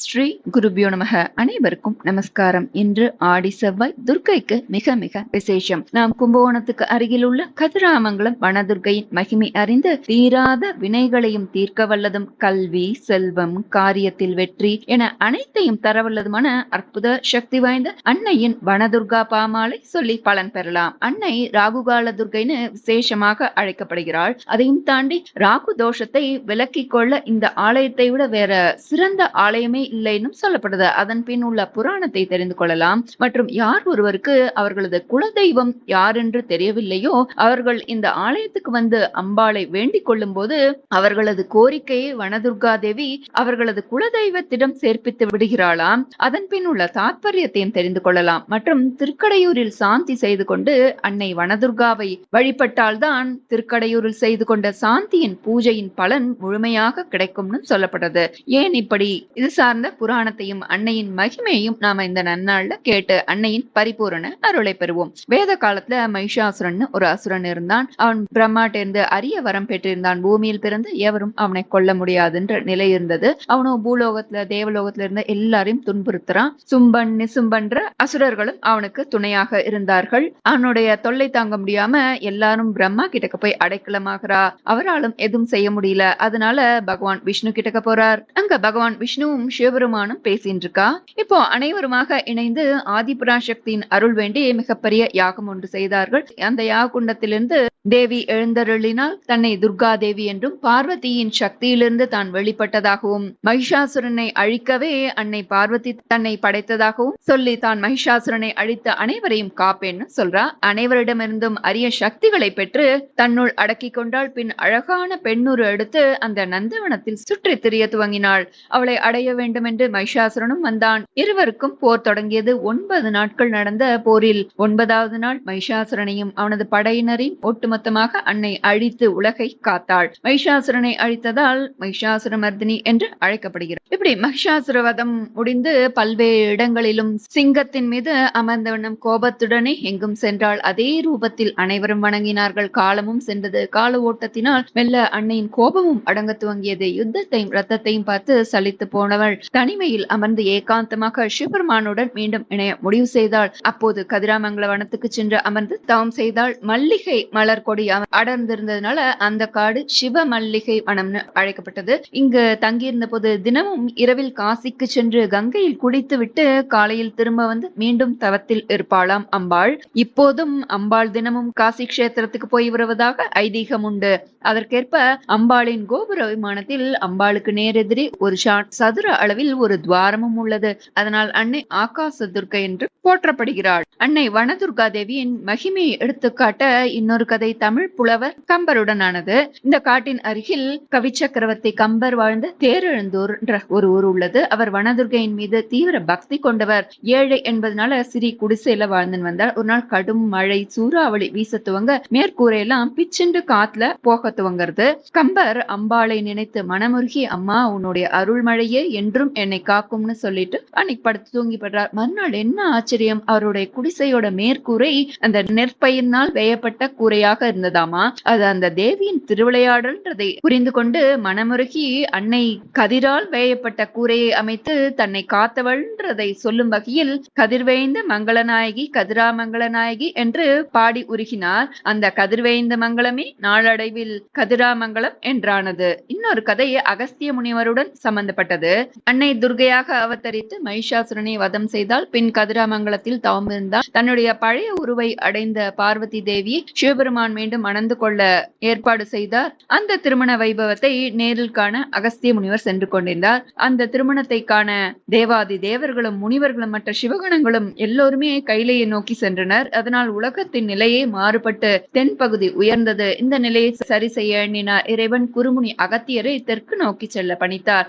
ஸ்ரீ குருபியோ நமக. அனைவருக்கும் நமஸ்காரம். இன்று ஆடி செவ்வாய் துர்க்கைக்கு மிக மிக விசேஷம். நாம் கும்பகோணத்துக்கு அருகில் உள்ள கதிராமங்கலம் வனதுர்கையின் மகிமை அறிந்து தீராத வினைகளையும் தீர்க்க வல்லதும் கல்வி செல்வம் காரியத்தில் வெற்றி என அனைத்தையும் தரவல்லதுமான அற்புத சக்தி வாய்ந்த அன்னையின் வனதுர்கா பாமாலை சொல்லி பலன் பெறலாம். அன்னை ராகுகால துர்கைன்னு விசேஷமாக அழைக்கப்படுகிறாள். அதையும் தாண்டி ராகு தோஷத்தை விலக்கிக் கொள்ள இந்த ஆலயத்தை விட வேற சிறந்த ஆலயமே இல்லைன்னு சொல்லப்படுது. அதன் பின் உள்ள புராணத்தை தெரிந்து கொள்ளலாம். மற்றும் யார் ஒருவருக்கு அவர்களது குலதெய்வம் யார் என்று தெரியவில்லையோ அவர்கள் இந்த ஆலயத்துக்கு வந்து அம்பாளை வேண்டிக் கொள்ளும் போது அவர்களது கோரிக்கையை வனதுர்கா தேவி அவர்களது குலதெய்வத்திடம் சேர்ப்பித்து விடுகிறாளாம். அதன் பின் உள்ள தாத்பரியத்தையும் தெரிந்து கொள்ளலாம். மற்றும் திருக்கடையூரில் சாந்தி செய்து கொண்டு அன்னை வனதுர்காவை வழிபட்டால்தான் திருக்கடையூரில் செய்து கொண்ட சாந்தியின் பூஜையின் பலன் முழுமையாக கிடைக்கும்னு சொல்லப்பட்டது ஏன் இப்படி? இது சார்ந்த சார்ந்த புராணத்தையும் அன்னையின் மகிமையையும் நாம இந்த நன்னாள்ல கேட்டு அன்னையின் பரிபூரண அருளை பெறுவோம். வேத காலத்துல மைஷாசுரன் ஒரு அசுரன் இருந்தான். அவன் பிரம்மாட்ட இருந்து அரிய வரம் பெற்றிருந்தான். பூமியில் பிறந்து எவரும் அவனை கொல்ல முடியாதுன்ற நிலை இருந்தது. அவனும் பூலோகத்துல தேவலோகத்துல இருந்த எல்லாரையும் துன்புறுத்துறான். சும்பன் நிசும்பன்ற அசுரர்களும் அவனுக்கு துணையாக இருந்தார்கள். அவனுடைய தொல்லை தாங்க முடியாம எல்லாரும் பிரம்மா கிட்டக்க போய் அடைக்கலமாகிறா. அவராலும் எதுவும் செய்ய முடியல. அதனால பகவான் விஷ்ணு கிட்டக்க போறார். அங்க பகவான் விஷ்ணுவும் சிவ சிவபெருமானும் பேசிட்டு இருக்கா இப்போ அனைவருமாக இணைந்து ஆதிபுரா சக்தியின் அருள் வேண்டி மிகப்பெரிய யாகம் ஒன்று செய்தார்கள். அந்த யாகுண்டத்திலிருந்து தேவி எழுந்தருளினால் தன்னை துர்கா தேவி என்றும் பார்வதியின் சக்தியிலிருந்து தான் வெளிப்பட்டதாகவும் மகிஷாசுரனை அழிக்கவே அன்னை பார்வதி தன்னை படைத்ததாகவும் சொல்லி தான் மகிஷாசுரனை அழித்த அனைவரையும் காப்பேன்னு சொல்றா. அனைவரிடமிருந்தும் அரிய சக்திகளை பெற்று தன்னுள் அடக்கிக் கொண்டால் பின் அழகான பெண்ணுரு எடுத்து அந்த நந்தவனத்தில் சுற்றி திரிய துவங்கினாள். அவளை அடைய வேண்டும் என்று மகிஷாசுரனும் வந்தான். இருவருக்கும் போர் தொடங்கியது. ஒன்பது நாட்கள் நடந்த போரில் ஒன்பதாவது நாள் மகிஷாசுரனையும் அவனது படையினரையும் ஒட்டுமொத்தமாக அன்னை அழித்து உலகை காத்தாள். மகிஷாசுரனை அழித்ததால் மகிஷாசுரமர்தினி என்று அழைக்கப்படுகிறது இப்படி மகிஷாசுர வதம் முடிந்து பல்வேறு இடங்களிலும் சிங்கத்தின் மீது அமர்ந்தவனும் கோபத்துடனே எங்கும் சென்றாள். அதே ரூபத்தில் அனைவரும் வணங்கினார்கள். காலமும் சென்றது. கால ஓட்டத்தினால் மெல்ல அன்னையின் கோபமும் அடங்க துவங்கியது. யுத்தத்தையும் ரத்தத்தையும் பார்த்து சலித்து போனவள் தனிமையில் அமர்ந்து ஏகாந்தமாக சிவபெருமானுடன் மீண்டும் இணைய முடிவு செய்தாள். அப்போது கதிராமங்கல வனத்துக்கு சென்று அமர்ந்து தவம் செய்தாள். மல்லிகை மலர் கொடி அடர்ந்திருந்ததுனால அந்த காடு சிவ மல்லிகை வனம்னு அழைக்கப்பட்டது. இங்கு தங்கியிருந்த போது தினமும் இரவில் காசிக்கு சென்று கங்கையில் குடித்து விட்டு காலையில் திரும்ப வந்து மீண்டும் தவத்தில் இருப்பாளாம் அம்பாள். இப்போதும் அம்பாள் தினமும் காசி கஷேத்திரத்துக்கு போய் வருவதாக ஐதீகம் உண்டு. அதற்கேற்ப அம்பாளின் கோபுர விமானத்தில் அம்பாளுக்கு நேரெதிரி ஒரு சதுர அளவில் ஒரு துவாரமும் உள்ளது. அதனால் அன்னை ஆகாச துர்க்கை என்று போற்றப்படுகிறாள். அன்னை வனதுர்கா தேவியின் மகிமையை எடுத்துக்காட்ட இன்னொரு கதை தமிழ் புலவர் கம்பருடனானது. இந்த காட்டின் அருகில் கவி சக்கரவர்த்தி கம்பர் வாழ்ந்த தேரெழுந்தூர் என்ற ஒரு ஊர் உள்ளது. அவர் வனதுர்கையின் மீது தீவிர பக்தி கொண்டவர். ஏழை என்பதனால சிறி குடிசையில வாழ்ந்து வந்தார். ஒரு நாள் கடும் மழை சூறாவளி வீச துவங்க மேற்கூரையெல்லாம் பிச்சுண்டு காத்துல போக துவங்கிறது. கம்பர் அம்பாளை நினைத்து மனமுருகி அம்மா உன்னுடைய அருள்மழையே என்றும் என்னை காக்கும்னு சொல்லிட்டு அன்னைக்கு படுத்து தூங்கி படுறார். மறுநாள் என்ன ஆச்சரியம்? அவருடைய குடிசையோட மேற்கூரை அந்த நெற்பயிரினால் வேயப்பட்ட கூரையாக இருந்ததாமா? அது அந்த தேவியின் திருவிளையாடல்ன்றதை புரிந்து கொண்டு மனமுருகி அன்னை கதிரால் வேயப்பட்ட கூரையை அமைத்து தன்னை காத்தவள்ன்றதை சொல்லும் வகையில் கதிர்வேய்ந்த மங்களநாயகி கதிராமங்கலநாயகி என்று பாடி உருகினார். அந்த கதிர்வேய்ந்த மங்களமே நாளடைவில் கதிராமங்கலம் என்றானது. இன்னொரு கதை அகஸ்திய முனிவருடன் சம்பந்தப்பட்டது. அன்னை துர்கையாக அவதரித்து மகிஷாசுரனை வதம் செய்தால் பின் கதிராமங்கலத்தில் தவம் தன்னுடைய பழைய உருவை அடைந்த பார்வதி தேவியை சிவபெருமான் மீண்டும் மணந்து கொள்ள ஏற்பாடு செய்தார். அந்த திருமண வைபவத்தை நேரில் காண அகஸ்திய முனிவர் சென்று கொண்டிருந்தார். அந்த திருமணத்தை காண தேவாதி தேவர்களும் முனிவர்களும் மற்ற சிவகணங்களும் எல்லோருமே கைலையை நோக்கி சென்றனர். அதனால் உலகத்தின் நிலையே மாறுபட்டு தென்பகுதி உயர்ந்தது. இந்த நிலையை சரி செய்ய எண்ணினார். இறைவன் குருமுனி அகத்தியரை தெற்கு நோக்கி செல்ல பணித்தார்.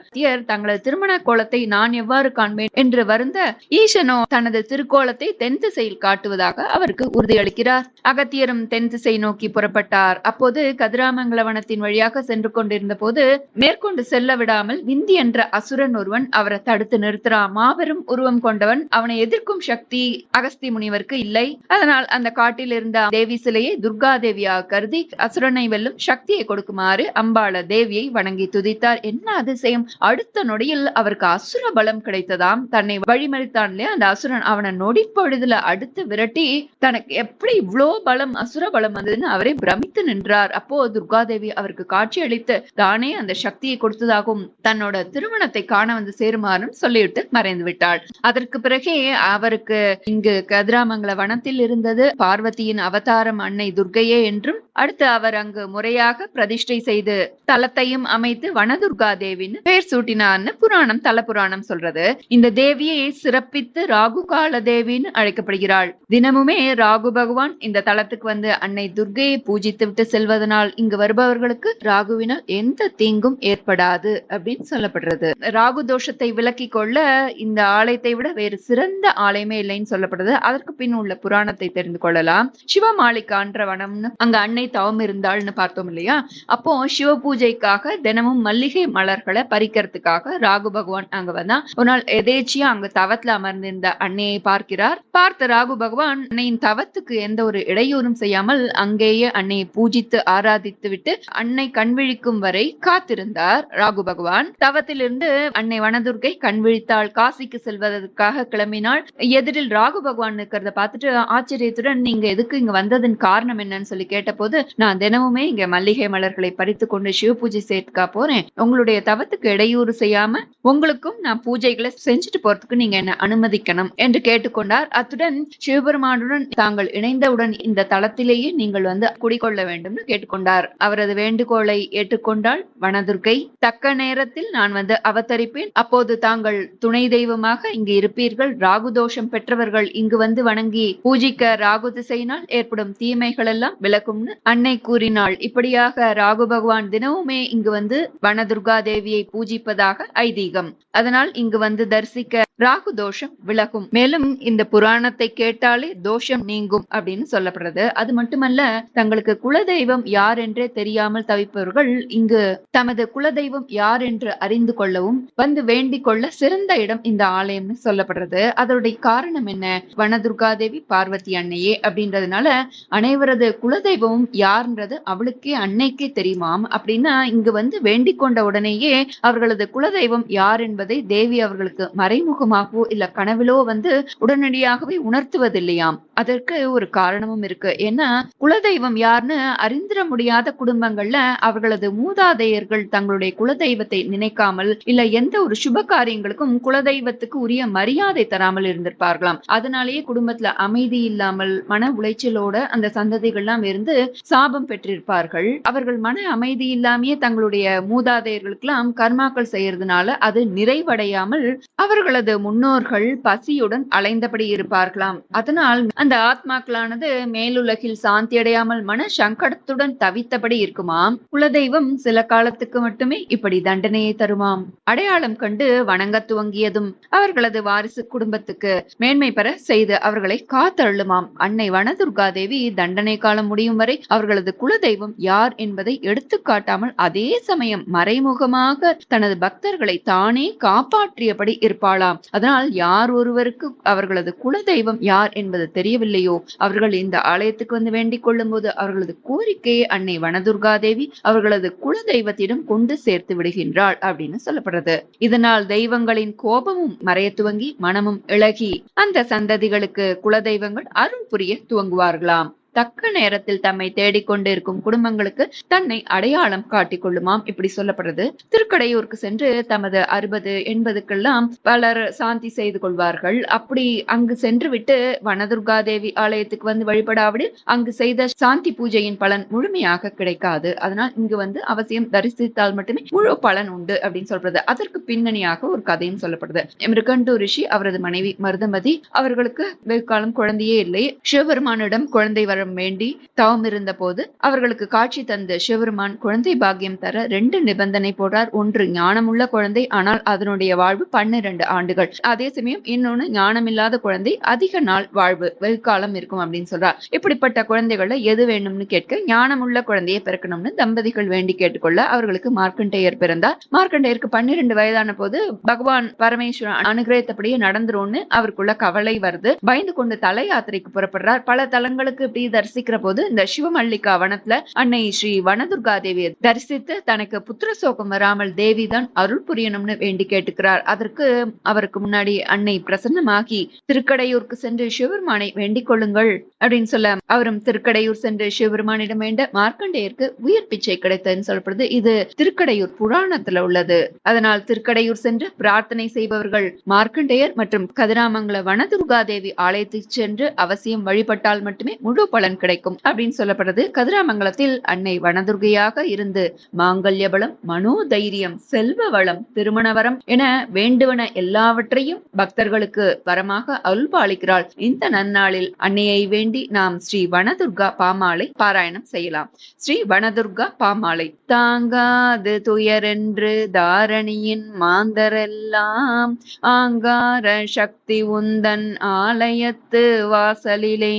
தங்களது திருமண கோலத்தை நான் எவ்வாறு காண்பேன் என்று வருந்த ஈசனோ தனது திருக்கோலத்தை தென் திசையில் காட்டுவதாக அவருக்கு உறுதியளிக்கிறார். அகத்தியரும் தென் திசை நோக்கி புறப்பட்டார். அப்போது கதிராமங்கல வனத்தின் வழியாக சென்று கொண்டிருந்த போது மேற்கொண்டு செல்ல விடாமல் விந்தி என்ற அசுரன் ஒருவன் அவரை தடுத்து நிறுத்துறான் மாபெரும் உருவம் கொண்டவன் அவனை எதிர்க்கும் சக்தி அகஸ்தி முனிவருக்கு இல்லை. அதனால் அந்த காட்டில் இருந்த தேவி சிலையை துர்கா தேவியாக கருதி அசுரனை வெல்லும் சக்தியை கொடுக்குமாறு அம்பாள தேவியை வணங்கி துதித்தார். என்ன அதிசயம்? அடுத்த நொடியில் அவருக்கு அசுர பலம் கிடைத்ததாம். தன்னை வழிமறித்தான் இல்லையா? அந்த அசுரன் அவனை நொடி பொழுதுல அடுத்து விரட்டி தனக்கு எப்படி இவ்வளோ பலம் அசுர பலம் வந்ததுன்னு அவரே பிரமித்து நின்றார். அப்போ துர்காதேவி அவருக்கு காட்சி அளித்து தானே அந்த சக்தியை கொடுத்ததாகவும் தன்னோட திருமணத்தை காண வந்து சேருமாறும் சொல்லிவிட்டு மறைந்து விட்டாள். அதற்கு பிறகே அவருக்கு இங்கு கதிராமங்கல வனத்தில் இருந்தது. பார்வதியின் அவதாரம் அன்னை துர்கையே என்றும் அடுத்து அவர் அங்கு முறையாக பிரதிஷ்டை செய்து தலத்தையும் அமைத்து வனதுர்கா தேவின்னு பெயர் சூட்டினார்னு புராணம் தல புராணம் சொல்றது. இந்த தேவியை சிறப்பித்து ராகு கால தேவின்னு அழைக்கப்படுகிறாள். தினமுமே ராகு பகவான் இந்த தலத்துக்கு வந்து அன்னை துர்கையை பூஜித்து விட்டு செல்வதனால் இங்கு வருபவர்களுக்கு ராகுவினால் எந்த தீங்கும் ஏற்படாது அப்படின்னு சொல்லப்படுறது. ராகு தோஷத்தை விலக்கிக் கொள்ள இந்த ஆலயத்தை விட வேறு சிறந்த ஆலயமே இல்லைன்னு சொல்லப்படுது. அதற்கு பின் உள்ள புராணத்தை தெரிந்து கொள்ளலாம். சிவமாளிகான்ற வனம்னு அங்க அன்னை தவம் இருந்தாள்னு பார்த்தோம் இல்லையா? அப்போ சிவ பூஜைக்காக தினமும் மல்லிகை மலர்களை பறிக்கிறதுக்காக ராகு பகவான் அங்க வந்தா ஒரு நாள் எதேச்சியா அங்க தவத்துல அமர்ந்திருந்த அன்னையை பார்க்கிறார். பார்த்த ராகு பகவான் அன்னையின் தவத்துக்கு எந்த ஒரு இடையூறும் செய்யாமல் அங்கேயே அன்னையை பூஜித்து ஆராதித்து விட்டு அன்னை கண்விழிக்கும் வரை காத்திருந்தார் ராகு பகவான். தவத்திலிருந்து அன்னை வனதுர்கை கண்விழித்தாள் காசிக்கு செல்வதற்காக கிளம்பினாள். எதிரில் ராகு பகவான் இருக்கிறத பார்த்துட்டு ஆச்சரியத்துடன் நீங்க எதுக்கு இங்க வந்ததன் காரணம் என்னன்னு சொல்லி கேட்டபோது நான் தினமுமே இங்க மல்லிகை மலர்களை பறித்து கொண்டு சிவ பூஜை சேர்க்கா போறேன். உங்களுடைய தவத்துக்கு இடையூறு செய்யாம உங்களுக்கும் நான் பூஜைகளை செஞ்சுட்டு போறதுக்கு நீங்க என்ன அனுமதிக்கணும் என்று கேட்டுக்கொண்டார். அத்துடன் சிவபெருமானுடன் தாங்கள் இணைந்தவுடன் இந்த தளத்திலேயே நீங்கள் வந்து குடிக்கொள்ள வேண்டும் கேட்டுக்கொண்டார். அவரது வேண்டுகோளை ஏற்றுக்கொண்டால் வனதுர்க்கை தக்க நேரத்தில் நான் வந்து அவதரிப்பேன். அப்போது தாங்கள் துணை தெய்வமாக இங்கு இருப்பீர்கள். ராகு தோஷம் பெற்றவர்கள் இங்கு வந்து வணங்கி பூஜிக்க ராகு திசையினால் ஏற்படும் தீமைகள் எல்லாம் விளக்கும்னு அன்னை கூறினாள். இப்படியாக ராகு பகவான் தினமுமே இங்கு வந்து வனதுர்கா தேவியை பூஜிப்பதாக ஐதீகம். அதனால் இங்கு வந்து தரிசிக்க ராகு தோஷம் விலகும். மேலும் இந்த புராணத்தை கேட்டாலே தோஷம் நீங்கும் அப்படின்னு சொல்லப்படுறது. அது மட்டுமல்ல தங்களுக்கு குலதெய்வம் யார் என்றே தெரியாமல் தவிப்பவர்கள் இங்கு தமது குலதெய்வம் யார் என்று அறிந்து கொள்ளவும் வந்து வேண்டிக் கொள்ள சிறந்த இடம் இந்த ஆலயம்னு சொல்லப்படுறது. அதனுடைய காரணம் என்ன? வனதுர்கா தேவி பார்வதி அன்னையே அப்படின்றதுனால அனைவரது குலதெய்வமும் யார்ன்றது அவளுக்கே அன்னைக்கே தெரியுமாம். அப்படின்னா இங்கு வந்து வேண்டிக் கொண்ட உடனேயே அவர்களது குலதெய்வம் யார் என்பதை தேவி அவர்களுக்கு மறைமுகமாகவோ இல்ல கனவிலோ வந்து உடனடியாகவே உணர்த்துவதில்லையாம். அதற்கு ஒரு காரணமும் இருக்கு. ஏன்னா குலதெய்வம் யாருன்னு அறிந்திட முடியாத குடும்பங்கள்ல அவர்களது மூதாதையர்கள் தங்களுடைய குலதெய்வத்தை நினைக்காமல் இல்ல எந்த ஒரு சுப காரியங்களுக்கும் குலதெய்வத்துக்கு உரிய மரியாதை தராமல் இருந்திருப்பார்களாம். அதனாலேயே குடும்பத்துல அமைதி இல்லாமல் மன உளைச்சலோட அந்த சந்ததிகள்லாம் இருந்து சாபம் பெற்றிருப்பார்கள். அவர்கள் மன அமைதி இல்லாமையே தங்களுடைய மூதாதையர்களுக்கெல்லாம் கர்மாக்கள் செய்யறதுனால அது நிறைவடையாமல் அவர்களது முன்னோர்கள் பசியுடன் அலைந்தபடி இருப்பார்களாம். அதனால் அந்த ஆத்மாக்களானது மேலுலகில் சாந்தி அடையாமல் மன சங்கடத்துடன் தவித்தபடி இருக்குமாம். குலதெய்வம் சில காலத்துக்கு மட்டுமே இப்படி தண்டனையை தருமாம். அடையாளம் கண்டு வணங்க துவங்கியதும் அவர்களது வாரிசு குடும்பத்துக்கு மேன்மை பெற செய்து அவர்களை காத்தள்ளுமாம். அன்னை வனதுர்கா தேவி தண்டனை காலம் முடியும் வரை அவர்களது குலதெய்வம் யார் என்பதை எடுத்துக்காட்டாமல் அதே சமயம் மறைமுகமாக தனது பக்தர்களை தான் காப்பாற்றியபடி இருப்பாளாம். அதனால் யார் ஒருவருக்கு அவர்களது குலதெய்வம் யார் என்பது தெரியவில்லையோ? அவர்கள் இந்த ஆலயத்துக்கு வந்து வேண்டிக் கொள்ளும் போது அவர்களது கோரிக்கையை அன்னை வனதுர்காதேவி அவர்களது குல தெய்வத்திடம் கொண்டு சேர்த்து விடுகின்றாள் அப்படின்னு சொல்லப்படுறது. இதனால் தெய்வங்களின் கோபமும் மறைய துவங்கி மனமும் இழகி அந்த சந்ததிகளுக்கு குலதெய்வங்கள் அருள் புரிய துவங்குவார்களாம். தக்க நேரத்தில் தம்மை தேடிக்கொண்டிருக்கும் குடும்பங்களுக்கு தன்னை அடையாளம் காட்டிக் கொள்ளுமாம் இப்படி சொல்லப்படுறது. திருக்கடையூருக்கு சென்று தமது அறுபது எண்பதுக்கெல்லாம் பலர் சாந்தி செய்து கொள்வார்கள். அப்படி அங்கு சென்று விட்டு வனதுர்காதேவி ஆலயத்துக்கு வந்து வழிபடாவிடில் அங்கு செய்த சாந்தி பூஜையின் பலன் முழுமையாக கிடைக்காது. அதனால் இங்கு வந்து அவசியம் தரிசித்தால் மட்டுமே முழு பலன் உண்டு அப்படின்னு சொல்றது. அதற்கு பின்னணியாக ஒரு கதையும் சொல்லப்படுது. மிருகண்டு ரிஷி அவரது மனைவி மருதமதி அவர்களுக்கு வெகுகாலம் குழந்தையே இல்லை. சிவபெருமானிடம் குழந்தை வரம் வேண்டி தவம் இருந்த போது அவர்களுக்கு காட்சி தந்த சிவருமான் குழந்தை பாக்கியம் தர ரெண்டு நிபந்தனை போடுறார். ஒன்று ஞானமுள்ள குழந்தை. ஆனால் அதனுடைய வாழ்வு பன்னிரண்டு ஆண்டுகள். அதே சமயம் இன்னொன்னு ஞானமில்லாத குழந்தை அதிக நாள் வாழ்வு வெகுகாலம் இருக்கும் அப்படின்னு சொல்றார். இப்படிப்பட்ட குழந்தைகளை எது வேணும்னு கேட்க ஞானமுள்ள குழந்தையை பிறக்கணும்னு தம்பதிகள் வேண்டி கேட்டுக்கொள்ள அவர்களுக்கு மார்க்கண்டேயர் பிறந்தார். மார்க்கண்டேயருக்கு பன்னிரண்டு வயதான போது பகவான் பரமேஸ்வரன் அனுகிரகத்தபடியே நடந்துரும்னு அவருக்குள்ள கவலை வருது. பயந்து கொண்டு தலை யாத்திரைக்கு புறப்படுறார். பல தலங்களுக்கு இப்படி தரிசிக்கிற போது இந்த சிவமல்லிகா வனத்துல அன்னை ஸ்ரீ வனதுர்கா தேவியை தரிசித்து தனக்கு புத்திர சோகம் வராமல் தேவி தான் அருள் புரியணும்னு வேண்டி கேட்டுக்கிறார். அதற்கு அவருக்கு முன்னாடி அன்னை பிரசன்னமாகி திருக்கடையூருக்கு சென்று சிவபெருமானை வேண்டிக் கொள்ளுங்கள் அப்படின்னு சொல்ல அவரும் திருக்கடையூர் சென்று சிவபெருமானிடம் வேண்ட மார்க்கண்டேயருக்கு உயிர் பிச்சை கிடைத்ததுன்னு சொல்லப்படுது. இது திருக்கடையூர் புராணத்துல உள்ளது. அதனால் திருக்கடையூர் சென்று பிரார்த்தனை செய்பவர்கள் மார்க்கண்டேயர் மற்றும் கதிராமங்கல வனதுர்கா தேவி ஆலயத்துக்கு சென்று அவசியம் வழிபட்டால் மட்டுமே முழு பலன் கிடைக்கும் அப்படின்னு சொல்லப்படுது கதிராமங்கலத்தில் அன்னை வனதுர்கையாக இருந்து மாங்கல்ய பலம் மனோதைரியம் செல்வ வளம் திருமண வரம் என வேண்டுவன எல்லாவற்றையும் பக்தர்களுக்கு வரமாக அருள்பாலிக்கிறாள். இந்த நன்னாளில் அன்னையை வேண்டி நாம் ஸ்ரீ வனதுர்கா பாமாலை பாராயணம் செய்யலாம். ஸ்ரீ வனதுர்கா பாமாலை. தாங்காது துயரென்று தாரணியின் மாந்தரெல்லாம் ஆங்கார சக்தி உந்தன் ஆலயத்து வாசலிலே.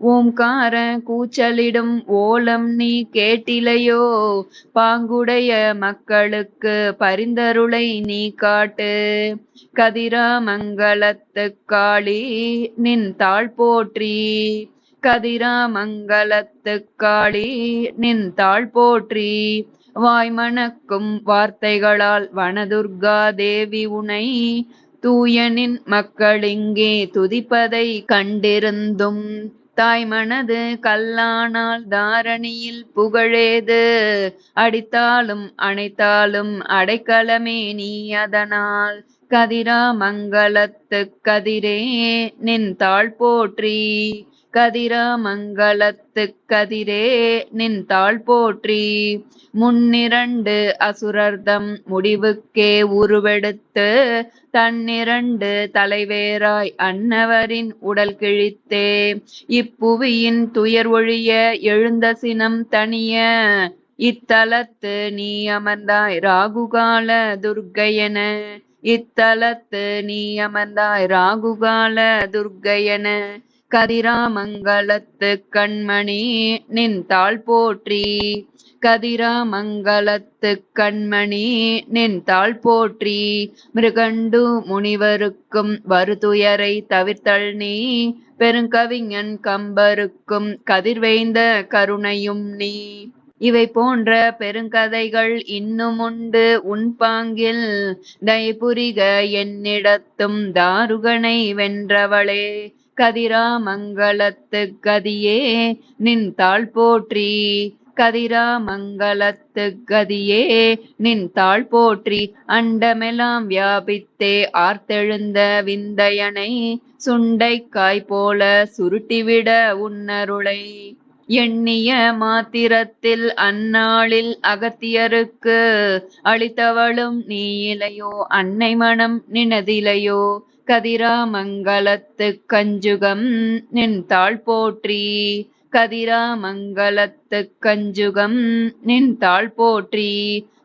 ஓம்கார கூச்சலிடும் ஓலம் நீ கேட்டிலையோ? பாங்குடைய மக்களுக்கு பரிந்தருளை நீ காட்டு. கதிராமங்கலத்து காளி நின் தாழ் போற்றி. கதிராமங்கலத்து காளி நின் தாழ் போற்றி. வாய்மணக்கும் வார்த்தைகளால் வனதுர்கா தேவி உனை தூயனின் மக்களிங்கே துதிப்பதை கண்டிருந்தும். தாய் மனது கல்லானால் தாரணியில் புகழேது. அடித்தாலும் அணைத்தாலும் அடைக்கலமே நீ அதனால். கதிராமங்கலத்து கதிரே நின் தாழ் போற்றி. கதிராமங்கலத்து கதிரே நின் தாழ் போற்றி. முன்னிரண்டு அசுரர்தம் முடிவுக்கே உருவெடுத்து தன்னிரண்டு தலைவேராய் அன்னவரின் உடல் கிழித்தே. இப்புவியின் துயர் ஒழிய எழுந்த சினம் தனிய இத்தலத்து நீ அமர்ந்தாய் ராகுகால துர்க்கையன. இத்தலத்து நீ அமர்ந்தாய் ராகுகால துர்க்கையன. கதிராமங்கலத்து கண்மணி நின் தாழ் போற்றி. கதிராமங்கலத்து கண்மணி நின் தாழ் போற்றி. மிருகண்டு முனிவருக்கும் வருதுயரை தவிர்த்தல் நீ. பெருங்கவிஞன் கம்பருக்கும் கதிர்வேந்த கருணையும் நீ. இவை போன்ற பெருங்கதைகள் இன்னும் உண்டு. உன் பாங்கில் தயபுரிக என்னிடத்தும் தாருகனை வென்றவளே. கதிராமங்கலத்து கதியே நின் தாழ் போற்றி. கதிராமங்கலத்து கதியே நின் தாழ் போற்றி. அண்டமெல்லாம் வியாபித்தே ஆர்த்தெழுந்த விந்தயனை சுண்டைக்காய் போல சுருட்டிவிட உன்னருளை. எண்ணிய மாத்திரத்தில் அந்நாளில் அகத்தியருக்கு அளித்தவளும் நீ இலையோ அன்னை மனம் நினதிலையோ கதிராமங்கலத்து கஞ்சுகம் நின் தாழ் போற்றி. கதிராமங்கலத்து கஞ்சுகம் நின் தாழ் போற்றி.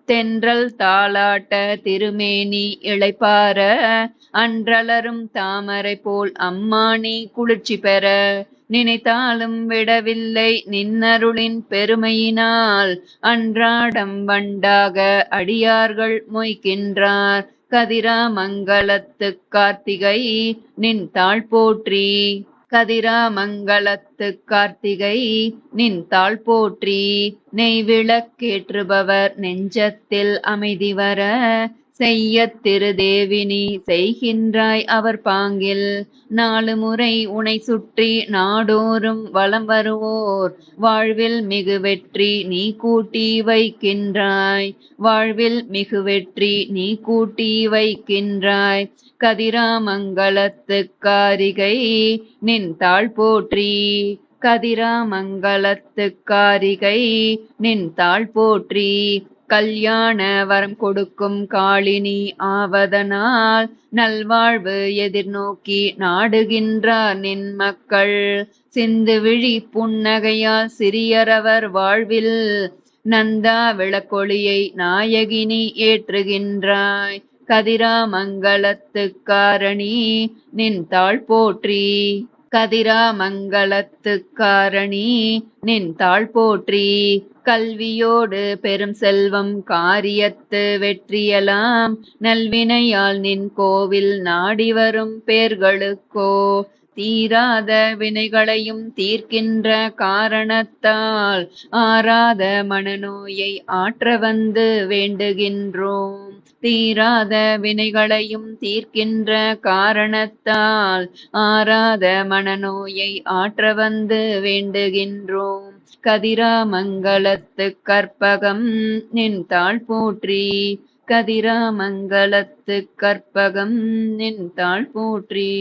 தென்றல் தாளாட்ட திருமேனி இளைப்பார அன்றலரும் தாமரை போல் அம்மானி குளிர்ச்சி பெற. நினைத்தாலும் விடவில்லை நின்னருளின் பெருமையினால். அன்றாடம் வண்டாக அடியார்கள் மொய்க்கின்றார் கதிராமங்கலத்து கார்த்திகை நின் தாழ் போற்றி. கதிராமங்கலத்து கார்த்திகை நின் தாழ் போற்றி. நெய்விளக்கேற்றுபவர் நெஞ்சத்தில் அமைதி வர செய்யத் திருதேவினி செய்கின்றாய் அவர் பாங்கில். நாலு முறை உனை சுற்றி நாடோறும் வலம் வருவோர். வாழ்வில் மிகு வெற்றி நீ கூட்டி வைக்கின்றாய். வாழ்வில் மிகு வெற்றி நீ கூட்டி வைக்கின்றாய். கதிராமங்கலத்து காரிகை நின் தாழ் போற்றி. கதிராமங்கலத்து காரிகை நின் தாழ் போற்றி. கல்யாண வரம் கொடுக்கும் காளினி ஆவதனால் நல்வாழ்வு எதிர்நோக்கி நாடுகின்றார் நின் மக்கள். சிந்து விழி புன்னகையால் சிறியரவர் வாழ்வில் நந்தா விளக்கொளியை நாயகினி ஏற்றுகின்றாய். கதிராமங்கலத்து காரணி நின் தாழ் போற்றி. கதிராமங்கலத்து காரணி நின் தாழ் போற்றி. கல்வியோடு பெரும் செல்வம் காரியத்து வெற்றியலாம் நல்வினையால் நின் கோவில் நாடி வரும் பேர்களுக்கோ. தீராத வினைகளையும் தீர்க்கின்ற காரணத்தால் ஆறாத மனநோயை ஆற்ற வந்து வேண்டுகின்றோம். தீராத வினைகளையும் தீர்க்கின்ற காரணத்தால் ஆறாத மனநோயை ஆற்ற வந்து வேண்டுகின்றோம். கதிராமங்கலத்து கற்பகம் நின் தாழ் போற்றி. கதிராமங்கலத்து கற்பகம் நின் தாழ் போற்றி.